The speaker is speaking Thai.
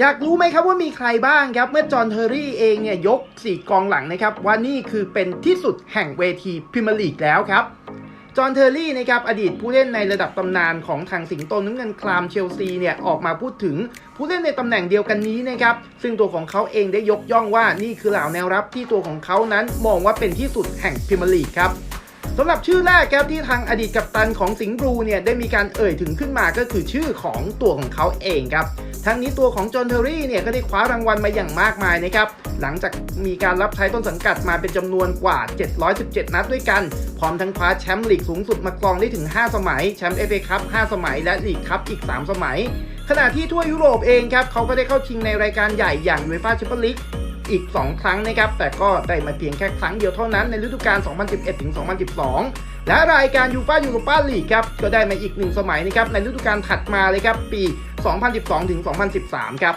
อยากรู้ไหมครับว่ามีใครบ้างครับ เมื่อจอห์นเทอร์รี่เองเนี่ยยก 4 กองหลังนะครับ ว่านี่คือเป็นที่สุดแห่งเวทีพรีเมียร์ลีกแล้วครับจอห์นเทอร์รี่นะครับอดีตผู้เล่นในระดับตำนานของทางสิงโตน้ำเงินคลามเชลซีเนี่ยออกมาพูดถึงผู้เล่นในตำแหน่งเดียวกันนี้นะครับซึ่งตัวของเขาเองได้ยกย่องว่านี่คือเหล่าแนวรับที่ตัวของเขานั้นมองว่าเป็นที่สุดแห่งพรีเมียร์ลีกครับสำหรับชื่อแรกครับที่ทางอดีตกัปตันของสิงห์บลูเนี่ยได้มีการเอ่ยถึงขึ้นมาก็คือชื่อของตัวของเขาเองครับ ทั้งนี้ตัวของจอห์นเทอร์รี่เนี่ยก็ได้คว้ารางวัลมาอย่างมากมายนะครับหลังจากมีการรับใช้ต้นสังกัดมาเป็นจำนวนกว่า 717 นัดด้วยกัน พร้อมทั้งคว้าแชมป์ลีกสูงสุดมากรองได้ถึง 5 สมัย แชมป์เอฟเอคัพ5สมัย และลีกคัพอีก 3 สมัย ขณะที่ทั่วยุโรปเองครับเขาก็ได้เข้าชิงในรายการใหญ่อย่างยูเอฟ่าแชมเปี้ยนลีกอีก 2 ครั้งนะครับ แต่ก็ได้มาเพียงแค่ครั้งเดียวเท่านั้นในฤดูกาล 2011-2012 และรายการยูฟ่ายูโรปาลีกครับ ก็ได้มาอีก 1 สมัยนะครับในฤดูกาลถัดมาเลยครับ ปี 2012 ถึง 2013 ครับ